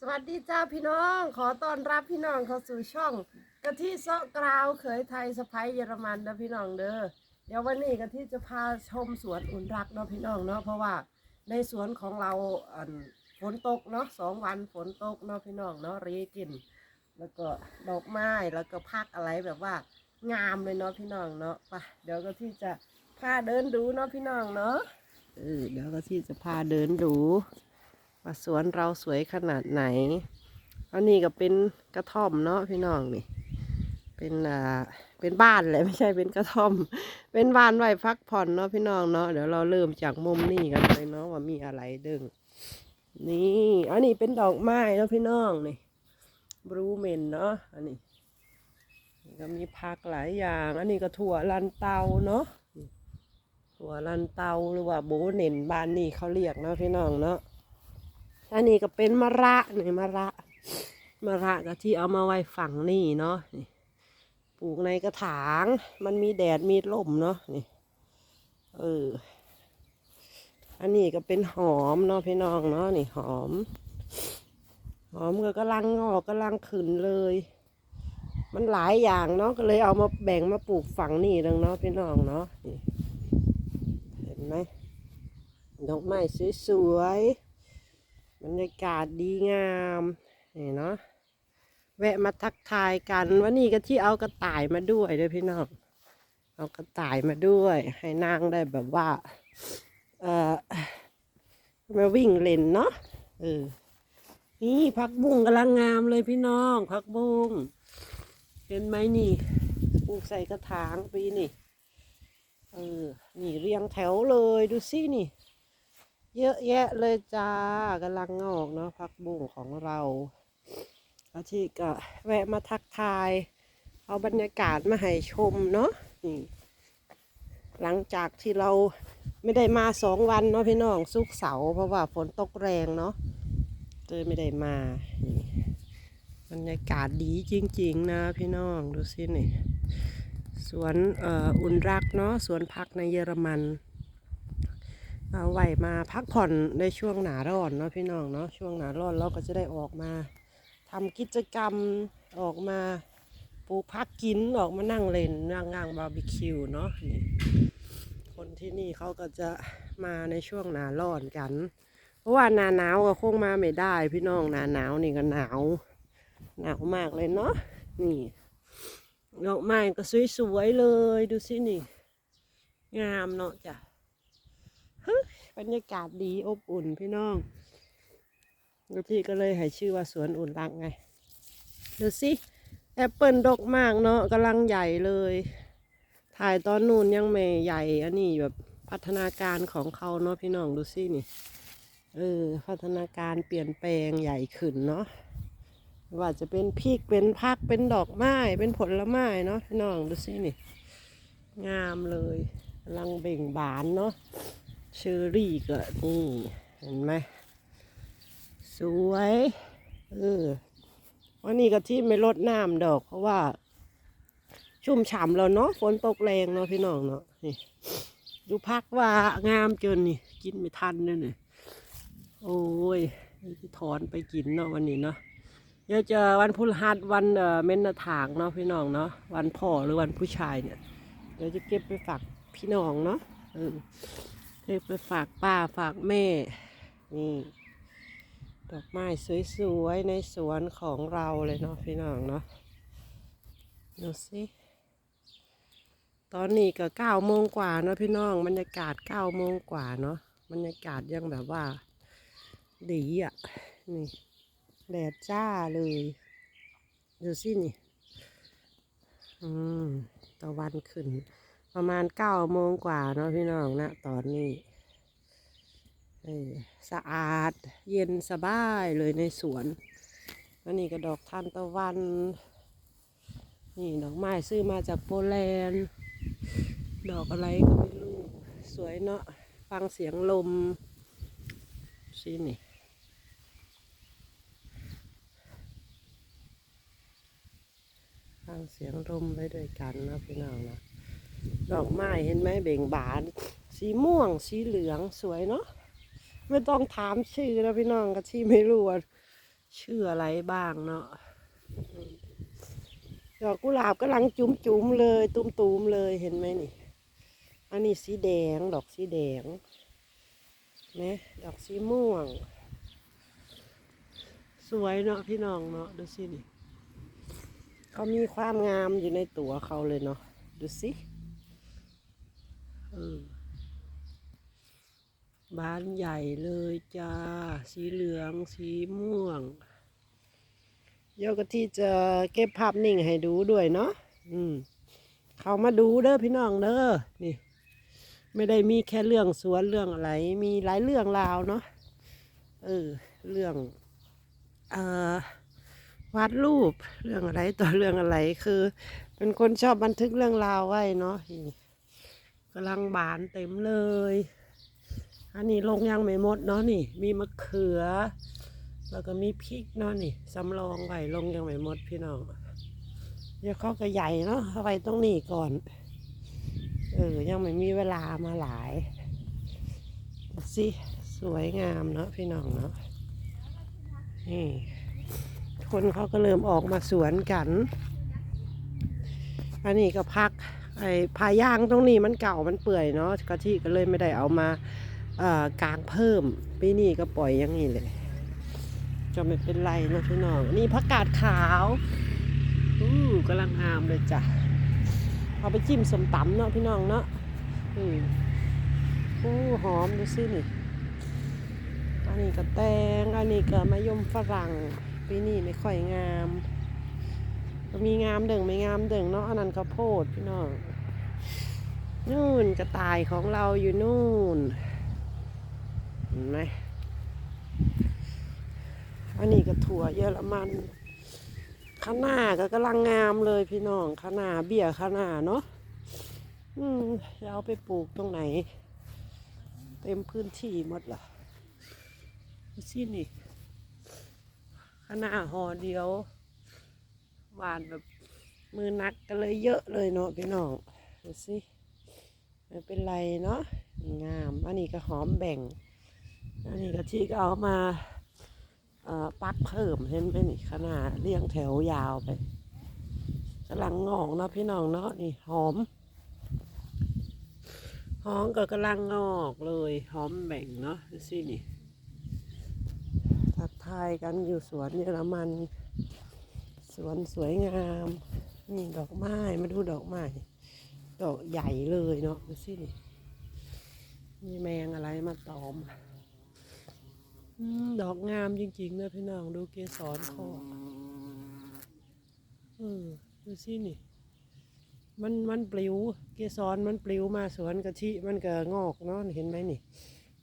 สวัสดีจ้าพี่น้อง ขอต้อนรับพี่น้องเข้าสู่ช่องกะทิเซาะกราวเขยไทยสะพ้ยเยอรมันนะพี่น้องเด้อเดี๋ยววันนี้กะทิจะพาชมสวนอุ่นรักเนาะพี่น้องเนาะเพราะว่าในสวนของเราอันฝนตกเนาะสองวันฝนตกเนาะพี่น้องเนาะรีกิน แล้วก็ดอกไม้แล้วก็พักอะไรแบบว่างามเลยเนาะพี่น้องเนาะไปเดี๋ยวก็ที่จะพาเดินดูเนาะพี่น้องเนาะเออเดี๋ยวก็ที่จะพาเดินดู ว่าสวนเราสวยขนาดไหนอันนี้ก็เป็นกระท่อมเนาะพี่น้องนี่ เป็นอ่าเป็นบ้านเลยไม่ใช่เป็นกระท่อม เป็นบ้านไว้พักผ่อนเนาะพี่น้องเนาะเดี๋ยวเราเริ่มจากมุมนี่กันเลยเนาะว่ามีอะไรดึงนี่อันนี้เป็นดอกไม้เนาะพี่น้องนี่บรูเมนเนาะอันนี้ก็มีผักหลายอย่าง อันนี้ก็ถั่วลันเตาเนาะถั่วลันเตาหรือว่าโบเน่นบ้านนี่เขาเรียกเนาะพี่น้องเนาะ อันนี้ก็เป็นมะระนี่มะระมะระก็ที่เอามาไว้ฝั่งนี่เนาะปลูกในกระถาง มันมีแดดมีลมเนาะนี่ เออ อันนี้ก็เป็นหอมเนาะพี่น้องเนาะนี่หอม หอมก็กำลังงอกกำลังขึ้นเลย มันหลายอย่างเนาะก็เลยเอามาแบ่งมาปลูกฝั่งนี่ดังเนาะพี่น้องเนาะนเห็นไหมดอกไม้สวยๆ รรยากาศดีงามนี่เนาะแวะมาทักทายกันวันนี้ก็ที่เอากระต่ายมาด้วยเด้วยพี่น้องเอากระต่ายมาด้วย ให้นางได้แบบว่า เอ่อมาวิ่งเล่นเนาะเออนี่ผักบุ้งกำลังงามเลยพี่น้องผักบุ้งเห็นไหมนี่ปลูกใส่กระถางปีนี่เออนี่เรียงแถวเลยดูสินี่ เยอะแยะเลยจ้ากำลังงอกเนาะผักบุ้งของเราอาชีก็แวะมาทักทาย เอาบรรยากาศมาให้ชมเนาะนี่หลังจากที่เราไม่ได้มาสองวันเนาะพี่น้องสุกเสาเพราะว่าฝนตกแรงเนาะเลยไม่ได้มาบรรยากาศดีจริง ๆ นะพี่น้องดูสินี่สวนเอ่ออุ่นรักเนาะสวนพักในเยอรมัน เอาไว้มาพักผ่อนในช่วงหนาร้อนเนาะพี่น้องเนาะช่วงหนาร้อนเราก็จะได้ออกมาทำกิจกรรมออกมาปลูกพักกินออกมานั่งเล่นนั่งงางบาร์บีคิวเนาะคนที่นี่เขาก็จะมาในช่วงหนาร้อนกัน เพราะว่าหนาหนาวก็คงมาไม่ได้ พี่น้องหนาหนาวนี่ก็หนาวหนาวมากเลยเนาะนี่ดอกไม้ก็สวยๆเลยดูสินี่ งามเนาะจ้ะ บรรยากาศดีอบอุ่นพี่น้องแล้วพี่ก็เลยให้ชื่อว่าสวนอุ่นรักไง ดูสิแอปเปิลดกมากเนาะกำลังใหญ่เลย ถ่ายตอนนู่นยังไม่ใหญ่อันนี้แบบพัฒนาการของเขาเนาะพี่น้องดูสินี่ เออ พัฒนาการเปลี่ยนแปลงใหญ่ขึ้นเนาะว่าจะเป็นพริกเป็นพักเป็นดอกไม้ เป็นผลไม้เนาะพี่น้องดูสินี่ งามเลยกำลังเบ่งบานเนาะ เชอรี่ก็นี่เห็นไหมสวยเออวันนี้ก็ที่ไม่ลดน้ำดอกเพราะว่า ชุ่มฉ่ำแล้วเนาะฝนตกแรงเนาะพี่น้องเนาะนี่ดูพักว่างามจนนี่กินไม่ทันเลยนี่โอ้ยถอนไปกินเนาะวันนี้เนาะเดี๋ยวจะวันพฤหัสวันเออเม้นถางเนาะพี่น้องเนาะวันพ่อหรือวันผู้ชายเนี่ยเดี๋ยวจะเก็บไปฝากพี่น้องเนาะ เออเก็บไปฝากป้าฝากแม่ นี่ ดอกไม้สวยๆ ในสวนของเราเลยเนาะพี่น้องเนาะดูสิตอนนี้ก็เก้าโมงกว่าเนาะพี่น้องบรรยากาศเก้าโมงกว่าเนาะบรรยากาศยังแบบว่า ดีอะ นี่แดดจ้าเลย ดูสินี่ อืมตะวันขึ้น ประมาณเก้าโมงกว่าเนาะพี่น้องนะตอนนี้สะอาดเย็นสบายเลยในสวนอันนี้ก็ดอกทานตะวัน นี่ดอกไม้ซื้อมาจากโปแลนด์ ดอกอะไรก็ไม่รู้ สวยเนาะ ฟังเสียงลมสินี่ฟังเสียงลมไปด้วยกันนะพี่น้องนะ ดอกไม้เห็นไหมเบ่งบาน สีม่วง สีเหลืองสวยเนาะไม่ต้องถามชื่อนะพี่น้องก็ที่ไม่รู้ว่าชื่ออะไรบ้างเนาะดอกกุหลาบกำลังจุ๋มจุมๆเลย ตุ้มตูมๆเลยเห็นไหมนี่ อันนี้สีแดง ดอกสีแดงนะดอกสีม่วง สวยเนาะพี่น้องเนาะดูสินี่เขามีความงามอยู่ในตัวเขาเลยเนาะดูสิ บานใหญ่เลยจ้า สีเหลือง สีม่วงเดี๋ยกที่จะเก็บภาพนิ่งให้ดูด้วยเนาะอืม เขามาดูเด้อพี่น้องเด้อนี่ ไม่ได้มีแค่เรื่องสวนเรื่องอะไร มีหลายเรื่องราวเนาะเออ เรื่องเอ่อวาดรูปเรื่องอะไรต่อเรื่องอะไรคือ เป็นคนชอบบันทึกเรื่องราวไว้เนาะ กำลังบานเต็มเลย อันนี้ลงยังไม่หมดเนาะนี่ มีมะเขือ แล้วก็มีพริกเนาะนี่สำรองไว้ลงยังไม่หมดพี่น้อง เดี๋ยวเขาก็ใหญ่เนาะเอาไว้ตรงนี้ก่อน เออ ยังไม่มีเวลามาหลายดูสิสวยงามเนาะพี่น้องเนาะ นี่คนเขาก็เริ่มออกมาสวนกัน อันนี้ก็พัก ไอ้พายางตรงนี้มันเก่ามันเปื่อยเนาะกะทิก็เลยไม่ได้เอามาเอ่อกางเพิ่มปีนี้ก็ปล่อยอย่างนี้เลยจะไม่เป็นไรนะพี่น้องนี่ผักกาดขาวอู้กำลังงามเลยจ้ะเอาไปจิ้มสมตำเนาะพี่น้องเนาะอืมอู้หอมดูสินี่อันนี้ก็แตงอันนี้ก็มะยมฝรั่งปีนี้ไม่ค่อยงาม ก็มีงามเด่งไม่งามเด่งเนาะอันนั้นข้าวโพดพี่น้องนู่นกระต่ายของเราอยู่นู่นเห็นไหมอันนี้ก็ถั่วเยอรมันข้าหน้าก็กำลังงามเลยพี่น้องข้าหน้าเบี้ยข้าหน้าเนาะอืมจะเอาไปปลูกตรงไหน เต็มพื้นที่หมดล่ะสินี่ข้าหน้าหอเดียว หวานแบบมือนักกันเลยเยอะเลยเนาะพี่น้องดูสิไม่เป็นไรเนาะงาม อันนี้ก็หอมแบ่ง อันนี้ก็ที่ก็เอามาเอ่อปักเพิ่มเห็นไหมนี่ขนาดเรียงแถวยาวไปกำลังงอกเนาะพี่น้องเนาะนี่หอมหอมก็กำลังงอกเลยหอมแบ่งเนาะดูสินี่ทักทายกันอยู่สวนเยอรมัน สวนสวยงาม นี่ดอกไม้มาดูดอกไม้ดอกใหญ่เลยเนาะดูสินี่มีแมงอะไรมาตอมอมดอกงามจริงๆนะพี่น้องดูเกสรคอเออดูสินี่ มันมันปลิว เกสรมันปลิวมาสวนกะทิมันก็งอกเนาะเห็นไหมนี่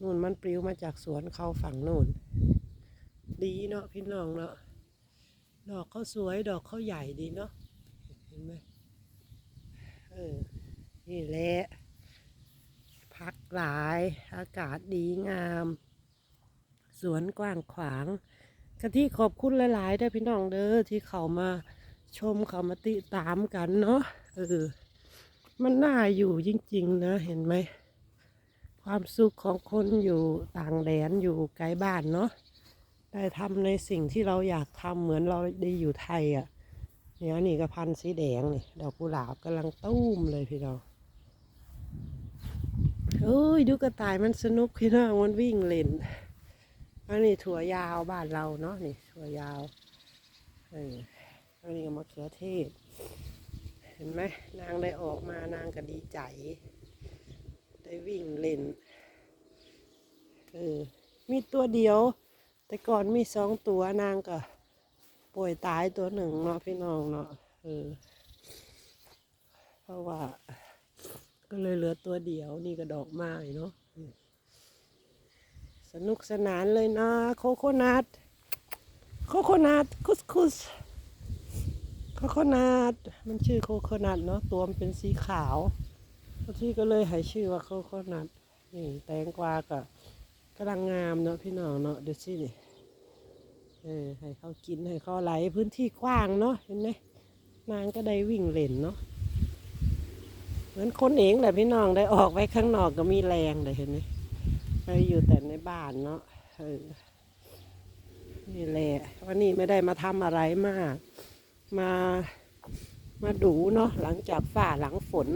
นู่นมันปลิวมาจากสวนเขาฝั่งนู่น ดีเนาะพี่น้องเนาะ ดอกเขาสวยดอกเขาใหญ่ดีเนาะเห็นไหมเออนี่แหละพักหลายอากาศดีงาม สวนกว้างขวางกะที่ขอบคุณหลายๆเด้พี่น้องเด้อที่เขามาชมเขามาติตามกันเนาะเออมันน่าอยู่จริง ๆ นะเห็นไหม ความสุขของคนอยู่ต่างแดนอยู่ไกลบ้านเนาะ ได้ทำในสิ่งที่เราอยากทำเหมือนเราได้อยู่ไทยอะ่ะเนี่ยนี่ก็พันธุ์สีแดงนี่ดอกกุหลาบกำลังตุ้มเลยพี่น้องเอ้ยดูกระต่ายมันสนุกพี่น้องมันวิ่งเล่นอันนี้ถั่วยาวบ้านเราเนาะนี่ถั่วยาวเอออันนี้ก็มะเขือเทศ เห็นไหมนางได้ออกมานางก็ดีใจ ได้วิ่งเล่นเออมีตัวเดียว แต่ก่อนมีสองตัวนางก็ป่วยตายตัวหนึ่งเนาะพี่น้องเนาะเออเพราะว่า ก็เลยเหลือตัวเดียวนี่ก็ดอกไม้เนาะสนุกสนานเลยนะ โคโคนัทโคโคนัทคุสคุสโคโคนัทมันชื่อโคโคนัทเนาะตัวมันเป็นสีขาวที่ก็เลยให้ชื่อว่าโคโคนัทนี่แตงกวาก็ กำลังงามเนาะพี่น้องเนาะดูสินี่เออให้เขากินให้เขาไหลพื้นที่กว้างเนาะเห็นไหมนางก็ได้วิ่งเล่นเนาะเหมือนคนเองแหละพี่น้องได้ออกไปข้างนอกก็มีแรงเลยเห็นไหมไปอยู่แต่ในบ้านเนาะเออนี่แหละวันนี้ไม่ได้มาทำอะไรมาก มามาดูเนาะหลังจากฝ่าหลังฝน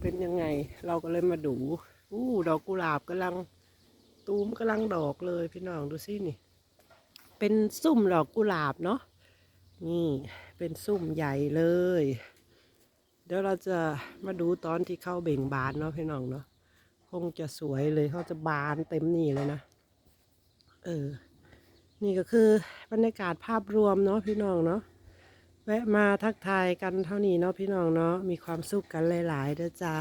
เป็นยังไง เราก็เลยมาดูอู้ดอกกุหลาบกำลัง ตูมกำลังดอกเลยพี่น้องดูสินี่ เป็นซุ่มดอกกุหลาบเนาะนี่เป็นซุ่มใหญ่เลย เดี๋ยวเราจะมาดูตอนที่เข้าเบ่งบานเนาะพี่น้องเนาะคงจะสวยเลยเขาจะบานเต็มนี่เลยนะเออ นี่ก็คือบรรยากาศภาพรวมเนาะพี่น้องเนาะแวะมาทักทายกันเท่านี้เนาะพี่น้องเนาะมีความสุขกันหลายๆเด้อจ้า